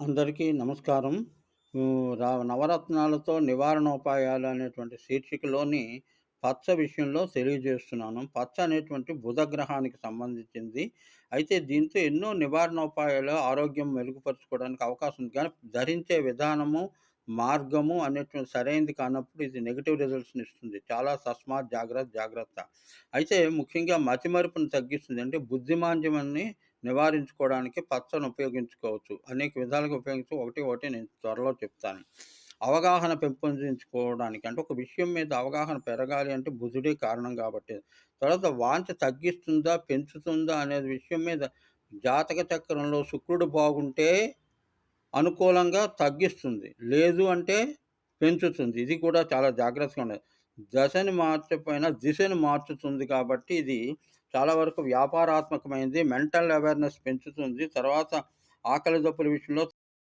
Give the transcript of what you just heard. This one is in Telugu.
అందరికీ నమస్కారం. హ్మ్. నవరత్నాలతో నివారణోపాయాలు అనేటువంటి శీర్షికలోని పచ్చ విషయంలో తెలియజేస్తున్నాను. పచ్చ అనేటువంటి బుధగ్రహానికి సంబంధించింది. అయితే దీంతో ఎన్నో నివారణోపాయాలు ఆరోగ్యం మెరుగుపరుచుకోవడానికి అవకాశం ఉంది. కానీ ధరించే విధానము, మార్గము అనేటువంటి సరైనది కానప్పుడు ఇది నెగిటివ్ రిజల్ట్స్‌ని ఇస్తుంది. చాలా తస్మాత్ జాగ్రత్త, జాగ్రత్త. అయితే ముఖ్యంగా మతిమరుపును తగ్గిస్తుంది. అంటే బుద్ధిమాంద్యమని నివారించుకోవడానికి పచ్చను ఉపయోగించుకోవచ్చు. అనేక విధాలుగా ఉపయోగించి ఒకటి, ఒకటి నేను త్వరలో చెప్తాను. అవగాహన పెంపొందించుకోవడానికి అంటే ఒక విషయం మీద అవగాహన పెరగాలి అంటే బుధుడే కారణం కాబట్టి. తర్వాత వాంఛ తగ్గిస్తుందా? పెంచుతుందా? అనే విషయం మీద జాతక చక్రంలో శుక్రుడు బాగుంటే అనుకూలంగా తగ్గిస్తుంది. లేదు అంటే పెంచుతుంది. ఇది కూడా చాలా జాగ్రత్తగా ఉండదు దశని మార్చపోయినా దిశను మార్చుతుంది కాబట్టి ఇది చాలా వరకు వ్యాపారాత్మకమైనది. మెంటల్ అవేర్‌నెస్ పెంచుతుంది. తర్వాత ఆకలి దప్పుల విషయంలో